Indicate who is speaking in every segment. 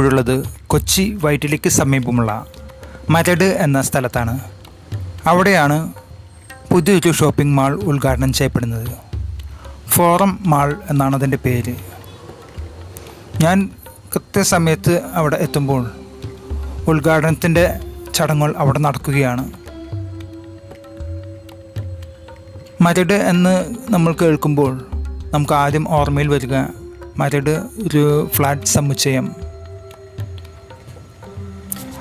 Speaker 1: ഞാനിപ്പോഴുള്ളത് കൊച്ചി വൈറ്റിലിക്ക് സമീപമുള്ള മരട് എന്ന സ്ഥലത്താണ്. അവിടെയാണ് പുതിയൊരു ഷോപ്പിംഗ് മാൾ ഉദ്ഘാടനം ചെയ്യപ്പെടുന്നത്. ഫോറം മാൾ എന്നാണ് അതിന്റെ പേര്. ഞാൻ കൃത്യസമയത്ത് അവിടെ എത്തുമ്പോൾ ഉദ്ഘാടനത്തിന്റെ ചടങ്ങുകൾ അവിടെ നടക്കുകയാണ്. മരട് എന്ന് നമ്മൾ കേൾക്കുമ്പോൾ നമുക്ക് ആദ്യം ഓർമ്മയിൽ വരിക മരട് ഒരു ഫ്ലാറ്റ് സമുച്ചയം.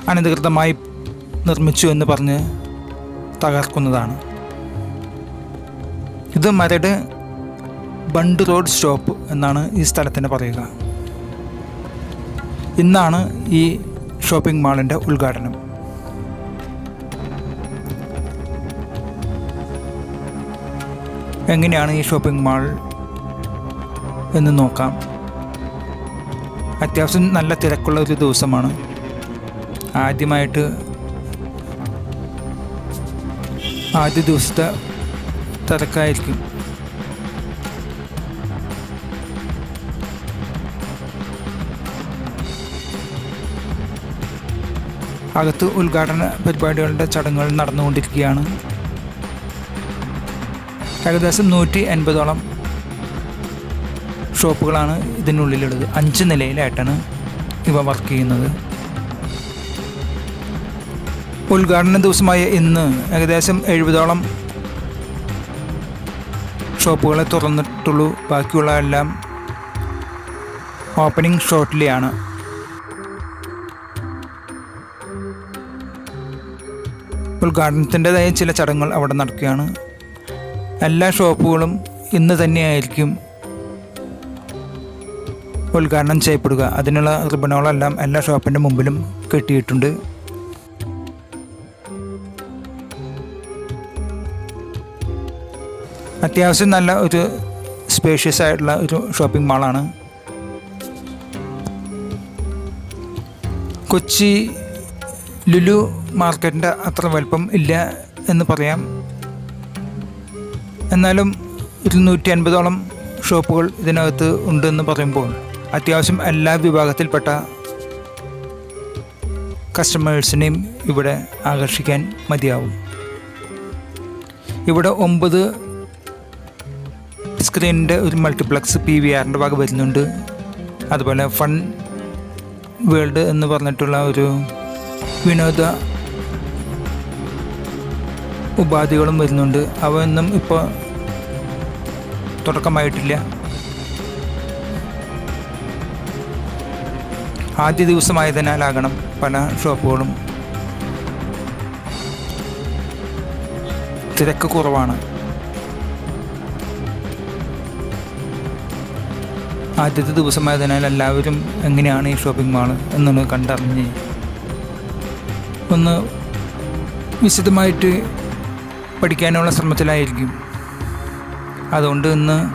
Speaker 1: അനധികൃതമായി നിർമ്മിച്ചു എന്ന് പറഞ്ഞ് തകർക്കുന്നതാണ്. ഇത് മരട് ബണ്ട് റോഡ് സ്റ്റോപ്പ് എന്നാണ് ഈ സ്ഥലത്തിന് പറയുക. ഇന്നാണ് ഈ ഷോപ്പിംഗ് മാളിന്റെ ഉദ്ഘാടനം. എങ്ങനെയാണ് ഈ ഷോപ്പിംഗ് മാൾ എന്ന് നോക്കാം. അത്യാവശ്യം നല്ല തിരക്കുള്ള ഒരു ദിവസമാണ്. ആദ്യമായിട്ട് ആദ്യ ദിവസത്തെ തിരക്കായിരിക്കും. അകത്ത് ഉദ്ഘാടന പരിപാടികളുടെ ചടങ്ങുകൾ നടന്നുകൊണ്ടിരിക്കുകയാണ്. ഏകദേശം നൂറ്റി എൺപതോളം ഷോപ്പുകളാണ് ഇതിനുള്ളിലുള്ളത്. അഞ്ച് നിലയിലായിട്ടാണ് ഇവ വർക്ക് ചെയ്യുന്നത്. ഉദ്ഘാടന ദിവസമായ ഇന്ന് ഏകദേശം എഴുപതോളം ഷോപ്പുകളെ തുറന്നിട്ടുള്ളൂ. ബാക്കിയുള്ള എല്ലാം ഓപ്പണിംഗ് ഷോട്ടിലെയാണ്. ഉദ്ഘാടനത്തിന്റെതായ ചില ചടങ്ങുകൾ അവിടെ നടക്കുകയാണ്. എല്ലാ ഷോപ്പുകളും ഇന്ന് തന്നെയായിരിക്കും ഉദ്ഘാടനം ചെയ്യപ്പെടുക. അതിനുള്ള റിബണുകളെല്ലാം എല്ലാ ഷോപ്പിന്റെ മുമ്പിലും കെട്ടിയിട്ടുണ്ട്. അത്യാവശ്യം നല്ല ഒരു സ്പേഷ്യസ് ആയിട്ടുള്ള ഒരു ഷോപ്പിംഗ് മാളാണ് കൊച്ചി ലുലു മാർക്കറ്റിന്റെ അത്ര വലുപ്പം ഇല്ല എന്ന് പറയാം. എന്നാലും ഇരുന്നൂറ്റി അൻപതോളം ഷോപ്പുകൾ ഇതിനകത്ത് ഉണ്ടെന്ന് പറയുമ്പോൾ അത്യാവശ്യം എല്ലാ വിഭാഗത്തിൽപ്പെട്ട കസ്റ്റമേഴ്സിനെയും ഇവിടെ ആകർഷിക്കാൻ മതിയാവും. ഇവിടെ ഒമ്പത് സ്ക്രീനിന്റെ ഒരു മൾട്ടിപ്ലക്സ് പി വി ആറിന്റെ ഭാഗം വരുന്നുണ്ട്. അതുപോലെ ഫൺ വേൾഡ് എന്ന് പറഞ്ഞിട്ടുള്ള ഒരു വിനോദ ഉപാധികളും വരുന്നുണ്ട്. അവയൊന്നും ഇപ്പോൾ തുടക്കമായിട്ടില്ല. ആദ്യ ദിവസമായതിനാലാകണം പല ഷോപ്പുകളും തിരക്ക് കുറവാണ്. ആദ്യത്തെ ദിവസമായതിനാൽ എല്ലാവരും എങ്ങനെയാണ് ഈ ഷോപ്പിംഗ് മാൾ എന്നൊന്ന് കണ്ടറിഞ്ഞ് ഒന്ന് വിശദമായിട്ട് പഠിക്കാനുള്ള ശ്രമത്തിലായിരിക്കും. അതുകൊണ്ട് ഇന്ന്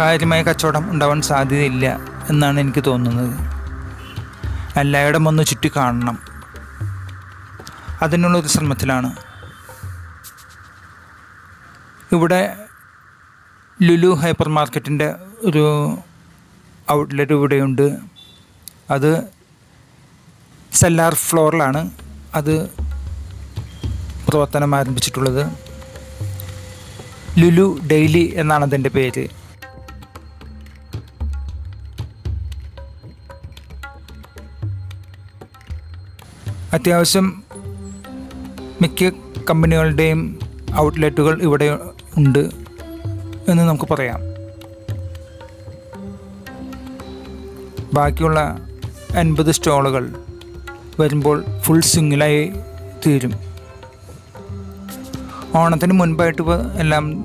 Speaker 1: കാര്യമായ കച്ചവടം ഉണ്ടാവാൻ സാധ്യതയില്ല എന്നാണ് എനിക്ക് തോന്നുന്നത്. എല്ലായിടം ഒന്ന് ചുറ്റി കാണണം. അതിനുള്ളൊരു ശ്രമത്തിലാണ്. ഇവിടെ ലുലു ഹൈപ്പർ മാർക്കറ്റിന്റെ ഒരു ഔട്ട്ലെറ്റ് ഇവിടെയുണ്ട്. അത് സെല്ലാർ ഫ്ലോറിലാണ് അത് പ്രവർത്തനം ആരംഭിച്ചിട്ടുള്ളത്. ലുലു ഡെയിലി എന്നാണ് അതിന്റെ പേര്. അത്യാവശ്യം മിക്ക കമ്പനികളുടെയും ഔട്ട്ലെറ്റുകൾ ഇവിടെ ഉണ്ട്. എന്ന് നമുക്ക് പറയാം. ബാക്കിയുള്ള അൻപത് സ്റ്റോളുകൾ വരുമ്പോൾ ഫുൾ സിംഗിളായി തീരും. ഓണത്തിന് മുൻപായിട്ട് എല്ലാം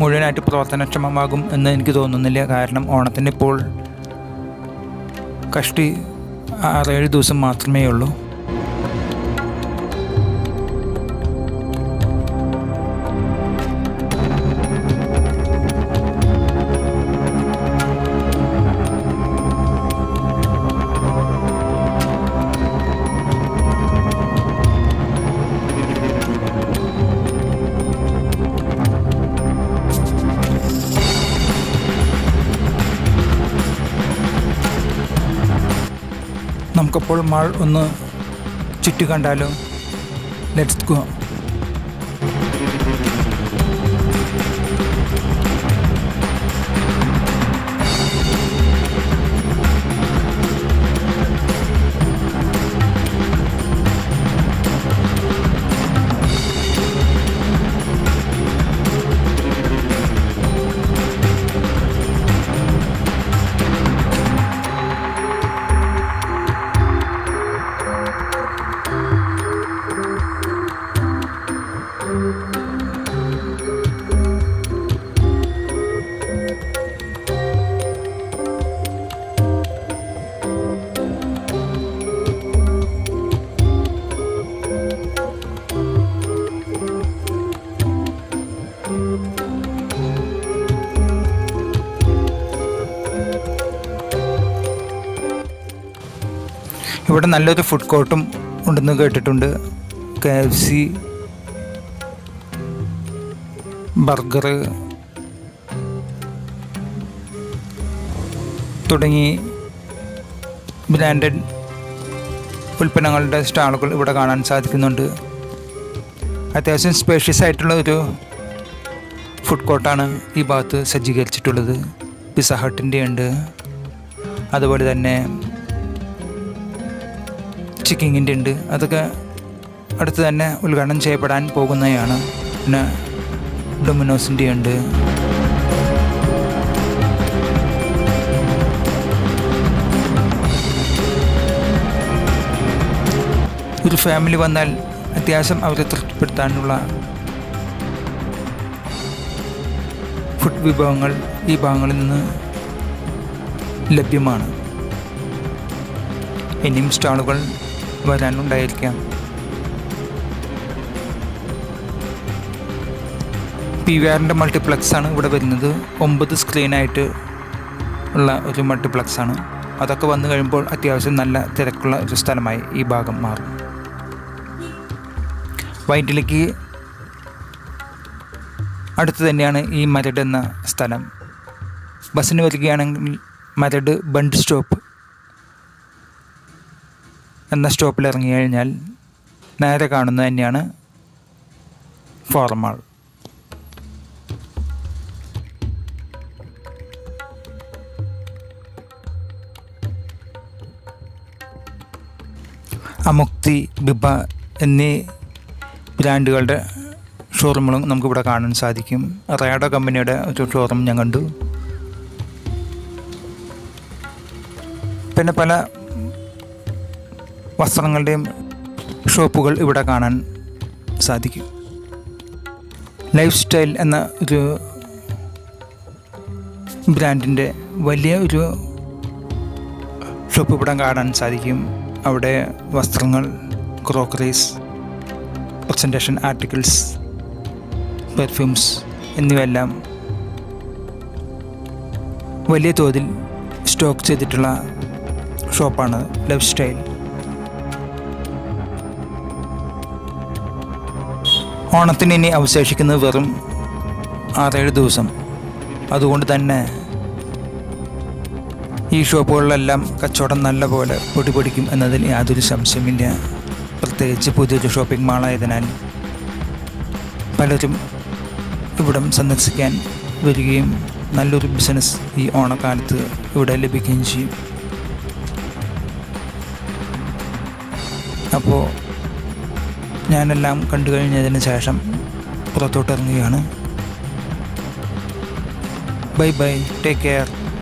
Speaker 1: മുഴുവനായിട്ട് പ്രവർത്തനക്ഷമമാകും എന്ന് എനിക്ക് തോന്നുന്നില്ല. കാരണം ഓണത്തിന് ഇപ്പോൾ കഷ്ടി ആറേഴ് ദിവസം മാത്രമേ ഉള്ളൂ. നമുക്കപ്പോൾ മാൾ ഒന്ന് ചുറ്റി കണ്ടാലോ. ലെറ്റ്സ് ഗോ ഇവിടെ നല്ലൊരു ഫുഡ് കോർട്ടും ഉണ്ടെന്ന് കേട്ടിട്ടുണ്ട്. കെ എഫ് സി ബർഗർ തുടങ്ങി ബ്രാൻഡഡ് ഉൽപ്പന്നങ്ങളുടെ സ്റ്റാളുകൾ ഇവിടെ കാണാൻ സാധിക്കുന്നുണ്ട്. അത്യാവശ്യം സ്പേഷ്യസ് ആയിട്ടുള്ള ഒരു ഫുഡ് കോർട്ടാണ് ഈ ഭാഗത്ത് സജ്ജീകരിച്ചിട്ടുള്ളത്. പിസ ഹട്ടിന്റെ ഉണ്ട്. അതുപോലെ തന്നെ ചിക്കിങ്ങിന്റെ ഉണ്ട്. അതൊക്കെ അടുത്ത് തന്നെ ഉദ്ഘാടനം ചെയ്യപ്പെടാൻ പോകുന്നതാണ് പിന്നെ ഡൊമിനോസിന്റെ ഉണ്ട്. ഒരു ഫാമിലി വന്നാൽ അത്യാവശ്യം അവരെ തൃപ്തിപ്പെടുത്താനുള്ള ഫുഡ് വിഭവങ്ങൾ ഈ ഭാഗങ്ങളിൽ നിന്ന് ലഭ്യമാണ്. ഇനിയും സ്റ്റാളുകൾ വരാനുണ്ടായിരിക്കാം. പി വി ആറിന്റെ മൾട്ടിപ്ലക്സ് ആണ് ഇവിടെ വരുന്നത്. ഒമ്പത് സ്ക്രീനായിട്ട് ഉള്ള ഒരു മൾട്ടിപ്ലക്സ് ആണ്. അതൊക്കെ വന്നു കഴിയുമ്പോൾ അത്യാവശ്യം നല്ല തിരക്കുള്ള ഒരു സ്ഥലമായി ഈ ഭാഗം മാറും. വൈറ്റിലേക്ക് അടുത്ത് തന്നെയാണ് ഈ മരട് എന്ന സ്ഥലം. ബസ്സിന് വരികയാണെങ്കിൽ മരട് ബണ്ട് സ്റ്റോപ്പ് എന്ന സ്റ്റോപ്പിൽ ഇറങ്ങി കഴിഞ്ഞാൽ നേരെ കാണുന്നത് തന്നെയാണ് ഫോർമാൾ അമുക്തി ബിബ എന്നീ ബ്രാൻഡുകളുടെ ഷോറൂമുകളും നമുക്കിവിടെ കാണാൻ സാധിക്കും. റയാഡോ കമ്പനിയുടെ ഒരു ഷോറൂം ഞാൻ കണ്ടു. പിന്നെ പല വസ്ത്രങ്ങളുടെയും ഷോപ്പുകൾ ഇവിടെ കാണാൻ സാധിക്കും. ലൈഫ് സ്റ്റൈൽ എന്ന ഒരു ബ്രാൻഡിന്റെ വലിയ ഒരു ഷോപ്പ് ഇവിടെ കാണാൻ സാധിക്കും. അവിടെ വസ്ത്രങ്ങൾ ക്രോക്കറീസ് പ്രസന്റേഷൻ ആർട്ടിക്കിൾസ് പെർഫ്യൂംസ് എന്നിവയെല്ലാം വലിയ തോതിൽ സ്റ്റോക്ക് ചെയ്തിട്ടുള്ള ഷോപ്പാണ് ലൈഫ് സ്റ്റൈൽ ഓണത്തിന് ഇനി അവശേഷിക്കുന്നത് വെറും ആറേഴ് ദിവസം. അതുകൊണ്ട് തന്നെ ഈ ഷോപ്പുകളിലെല്ലാം കച്ചവടം നല്ല പോലെ പൊടിപൊടിക്കും എന്നതിൽ യാതൊരു സംശയമില്ല പ്രത്യേകിച്ച് പുതിയൊരു ഷോപ്പിംഗ് മാളായതിനാൽ പലരും ഇവിടം സന്ദർശിക്കാൻ വരികയും നല്ലൊരു ബിസിനസ് ഈ ഓണക്കാലത്ത് ഇവിടെ ലഭിക്കുകയും ചെയ്യും. അപ്പോൾ ഞാനെല്ലാം കണ്ടു കഴിഞ്ഞതിന് ശേഷം പുറത്തോട്ടിറങ്ങുകയാണ്. Bye bye take care.